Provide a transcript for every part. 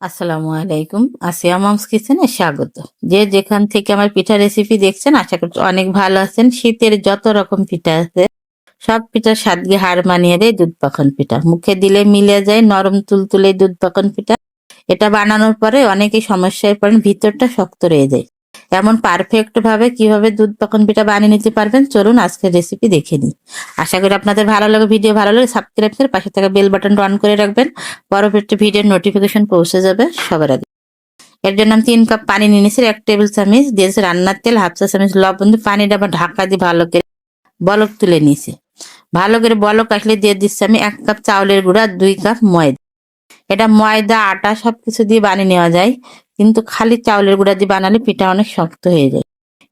আসসালামু আলাইকুম। আসিয়া মামস কিচেনে স্বাগত। যে যেখান থেকে আমার পিঠা রেসিপি দেখছেন, আশা করছি অনেক ভালো আছেন। শীতের যত রকম পিঠা আছে, সব পিঠার স্বাদকে হার মানিয়ে দেয় দুধ পাখন পিঠা। মুখে দিলে মিলে যায় নরম তুলতুলে দুধ পাখন পিঠা। এটা বানানোর পরে অনেকেই সমস্যায় পড়েন, ভিতরটা শক্ত রয়ে যায়। এমন পারফেক্ট ভাবে কীভাবে দুধ পাখন পিঠা বানিয়ে নিতে পারবেন, চলুন আজকের রেসিপি দেখে নিই। আশা করি আপনাদের ভালো লাগে ভিডিও ভালো লাগে সাবস্ক্রাইব করে পাশে থাকা বেল বাটন অন করে রাখবেন। পরবর্তী ভিডিওর নোটিফিকেশন পৌঁছে যাবে সবার আগে। এর জন্য আমি তিন কাপ পানি নিয়ে নিয়েছি, এক টেবিল চামচ দিয়েছি রান্নার তেল হাফ চা চামচ লবণ দিয়ে পানিটা আবার ঢাকা দিয়ে ভালো করে বলক তুলে নিয়েছি। ভালো করে বলক আসলে দিয়ে দিচ্ছি আমি এক কাপ চাউলের গুঁড়া, দুই কাপ ময়দা। এটা ময়দা, আটা সবকিছু দিয়ে বানিয়ে নেওয়া যায়। কিন্তু খালি চাউলের গুঁড়া দিয়ে বানালে পিঠা অনেক শক্ত হয়ে যায়।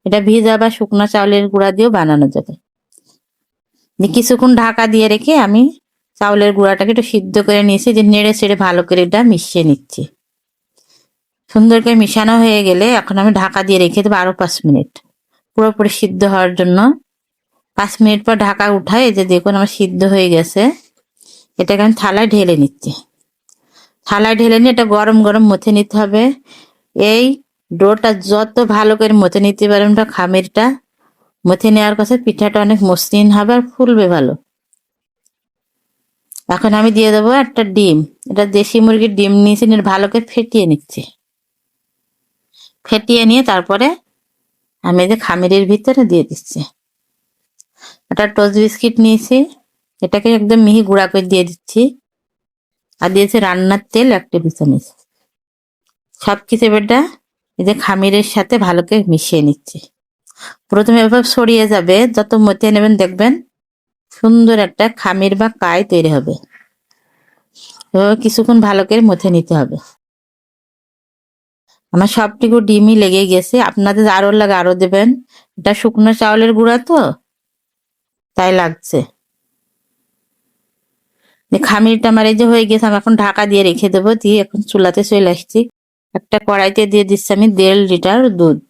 এটা ভিজা বা শুকনা চাউলের গুঁড়া দিয়েও বানানো যাবে। কিছুক্ষণ ঢাকা দিয়ে রেখে আমি চাউলের গুঁড়াটাকে একটু সিদ্ধ করে নিয়েছি, যে নেড়ে ছেড়ে ভালো করে এটা মিশিয়ে নিচ্ছি। সুন্দর করে মিশানো হয়ে গেলে এখন আমি ঢাকা দিয়ে রেখে দেবো আরও পাঁচ মিনিট। পুরোপুরি সিদ্ধ হওয়ার জন্য পাঁচ মিনিট পর ঢাকা উঠায় যে দেখুন আমার সিদ্ধ হয়ে গেছে। এটাকে আমি থালায় ঢেলে নিচ্ছি। থালায় ঢেলে নিয়ে এটা গরম গরম মথে নিতে হবে। এই ডোটা যত ভালো করে মথে নিতে পারবেন ওটা খামিরটা, মথে নেওয়ার কাছে পিঠাটা অনেক মসৃণ হবে আর ফুলবে ভালো। এখন আমি দিয়ে দেবো একটা ডিম। এটা দেশি মুরগির ডিম নিয়েছি, নিয়ে ভালো করে ফেটিয়ে নিচ্ছি। ফেটিয়ে নিয়ে তারপরে আমি যে খামিরের ভিতরে দিয়ে দিচ্ছি। একটা টোস্ট বিস্কিট নিয়েছি, এটাকে একদম মিহি গুঁড়া করে দিয়ে দিচ্ছি। আর দিয়েছে রান্নার তেল এক টেবিল চামচ সব কিছু এবারটা এই যে খামিরের সাথে ভালো করে মিশিয়ে নিচ্ছে। প্রথমে এভাবে সরিয়ে যাবে, যত মতে নেবেন দেখবেন সুন্দর একটা খামির বা কাই তৈরি হবে। এভাবে কিছুক্ষণ ভালো করে মথে নিতে হবে। আমার সবটুকু ডিমই লেগে গেছে। আপনাদের আরও লাগে আরও দেবেন। এটা শুকনো চাউলের গুঁড়া তো, তাই লাগছে। খামিরটা আমার এই যে হয়ে গেছে, আমি এখন ঢাকা দিয়ে রেখে দেবো, দিয়ে এখন চুলাতে চলে আসছি। একটা কড়াইতে দিয়ে দিচ্ছি আমি দেড় লিটার দুধ।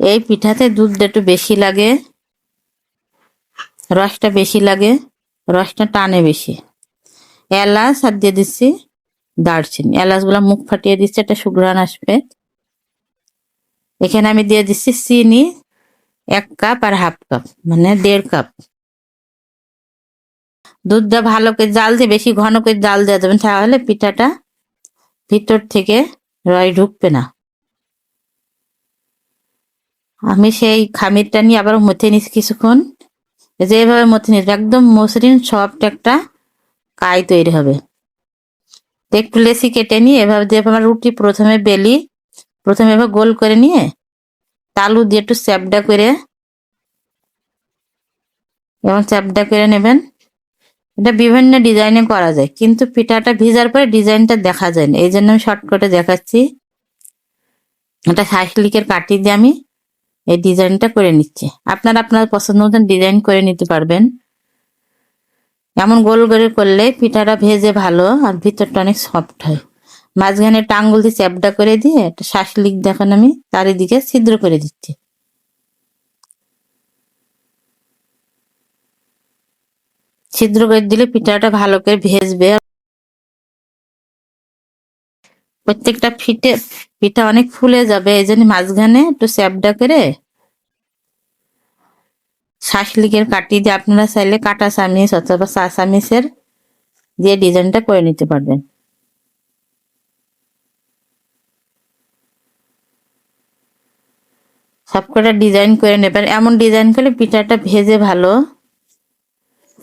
এই পিঠাতে দুধটা একটু বেশি লাগে, রসটা বেশি লাগে, রসটা টানে বেশি। এলাচ আর দিয়ে দিচ্ছি দারচিনি। এলাচগুলা মুখ ফাটিয়ে দিচ্ছি, একটা সুগ্রান আসবে। এখানে আমি দিয়ে দিচ্ছি চিনি, এক কাপ আর হাফ কাপ মানে দেড় কাপ। দুধটা ভালো করে জাল দিয়ে, বেশি ঘন করে জাল দেওয়া যাবেন তাহলে পিঠাটা ভিতর থেকে রয় ঢুকবে না। আমি সেই খামিরটা নিয়ে আবার মথে নিচ্ছি কিছুক্ষণ। যে এইভাবে মথে নিচ্ছি, একদম মসৃণ, সফট একটা কাই তৈরি হবে। একটু লেসি কেটে নিয়ে এভাবে দিয়ে আমার রুটি প্রথমে বেলি, প্রথমে এভাবে গোল করে নিয়ে তালু দিয়ে একটু চ্যাপডা করে এবং চ্যাপডা করে নেবেন। এটা বিভিন্ন ডিজাইনে করা যায়, কিন্তু পিঠাটা ভিজার পরে ডিজাইনটা দেখা যায় না। এই জন্য আমি শর্টকাটে দেখাচ্ছি। এটা শাসলিকের কাটি দিয়ে আমি এই ডিজাইনটা করে নিচ্ছি। আপনারা আপনার পছন্দ মতন ডিজাইন করে নিতে পারবেন। এমন গোল করে করলে পিঠাটা ভেজে ভালো আর ভিতরটা অনেক সফট হয়। মাঝখানে একটা আঙ্গুল দিয়ে চ্যাপটা করে দিয়ে একটা শাসলিক দেখেন আমি চারিদিকে ছিদ্র করে দিচ্ছি। ছিদ্র করে দিলে পিঠাটা ভালো করে ভেজবে। প্রত্যেকটা ফিটে, পিঠা অনেক ফুলে যাবে, এই জন্য মাঝখানে একটু চ্যাপটা করে শাসলিকের কাটি দিয়ে আপনারা চাইলে কাটা চামিচ অথবা চা চামিচের দিয়ে ডিজাইনটা করে নিতে পারবেন। সবকটা ডিজাইন করে নেবেন। এমন ডিজাইন করলে পিঠাটা ভেজে ভালো।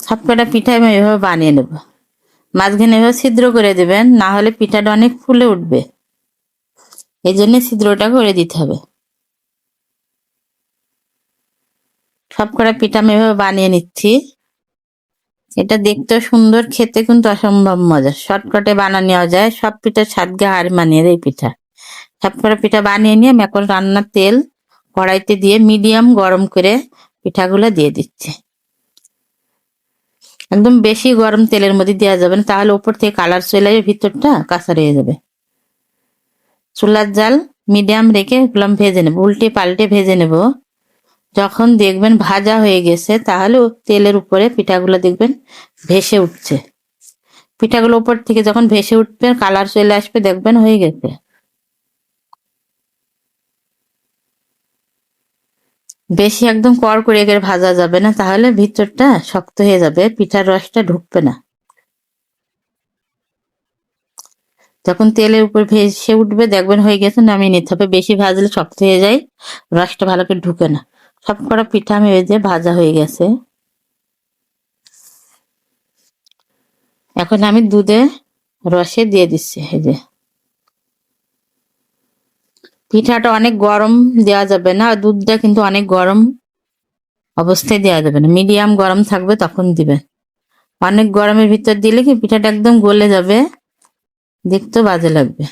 সবকটা পিঠা আমি এভাবে বানিয়ে নেব। মাঝখানে এভাবে ছিদ্র করে দেবেন, না হলে পিঠাটা অনেক ফুলে উঠবে। এই জন্য ছিদ্রটা করে দিতে হবে। সব কটা পিঠা আমি এভাবে বানিয়ে নিচ্ছি। এটা দেখতে সুন্দর, খেতে কিন্তু অসম্ভব মজা শর্টকাটে বানানো যায়, সব পিঠা সাতগে হাড় মানিয়ে এই পিঠা। সব কটা পিঠা বানিয়ে নিয়ে আমি এখন রান্নার তেল কড়াইতে দিয়ে মিডিয়াম গরম করে পিঠাগুলো দিয়ে দিচ্ছি। একদম বেশি গরম তেলের মধ্যে দেওয়া যাবে না, তাহলে উপর থেকে কালার চলে যাবে ভিতরটা কাঁচা রয়ে যাবে। চুলার জাল মিডিয়াম রেখে গুলাম ভেজে নেব, উল্টে পাল্টে ভেজে নেব। যখন দেখবেন ভাজা হয়ে গেছে তাহলে তেলের উপরে পিঠাগুলো দেখবেন ভেসে উঠছে। পিঠাগুলো উপর থেকে যখন ভেসে উঠবে, কালার চলে আসবে, দেখবেন হয়ে গেছে। বেশি একদম কড় করে এগের ভাজা যাবে না, তাহলে ভিতরটা শক্ত হয়ে যাবে, পিঠার রসটা ঢুকবে না। যখন তেলের উপর ভেসে উঠবে, দেখবেন হয়ে গেছে নামিয়ে নিতে হবে। বেশি ভাজলে শক্ত হয়ে যায়, রসটা ভালো করে ঢুকে না। সব কটা পিঠা আমি যে ভাজা হয়ে গেছে। এখন আমি দুধে রসে দিয়ে দিচ্ছি, এই যে। পিঠাটা অনেক গরম দেওয়া যাবে না দুধটা কিন্তু অনেক গরম অবস্থায় দেওয়া যাবে না। মিডিয়াম গরম থাকবে তখন দিবেন অনেক গরমের ভিতর দিলে কি পিঠাটা একদম গলে যাবে, দেখতেও বাজে লাগবে।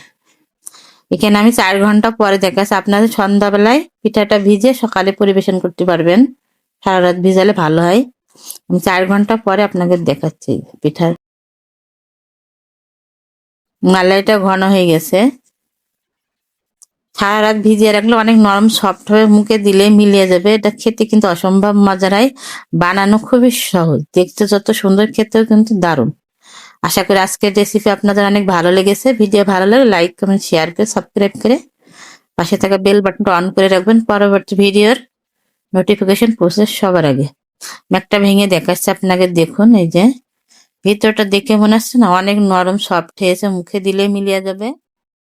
এখানে আমি চার ঘণ্টা পরে দেখাচ্ছি আপনাদের সন্ধ্যাবেলায় পিঠাটা ভিজে সকালে পরিবেশন করতে পারবেন। সারা রাত ভিজালে ভালো হয়। আমি চার ঘণ্টা পরে আপনাকে দেখাচ্ছি পিঠার। মালাইটা ঘন হয়ে গেছে। সারা রাত ভিজিয়ে রাখলে অনেক নরম, সফট হয়ে মুখে দিলে মিলিয়ে যাবে। এটা খেতে কিন্তু অসম্ভব মজার হয়। বানানো খুবই সহজ। দেখতে যত সুন্দর, খেতেও কিন্তু দারুণ। আশা করি আজকের রেসিপি আপনাদের অনেক ভালো লেগেছে। ভিডিও ভালো লাগলে লাইক কমেন্ট শেয়ার করে সাবস্ক্রাইব করে পাশে থাকা বেল বাটনটা অন করে রাখবেন পরবর্তী ভিডিওর নোটিফিকেশন প্রসেস সবার আগে। একটা ভেঙে দেখাচ্ছে আপনাকে, দেখুন এই যে। ভিতরটা দেখে মনে হচ্ছে না, অনেক নরম সফট হয়েছে। মুখে দিলে মিলিয়ে যাবে।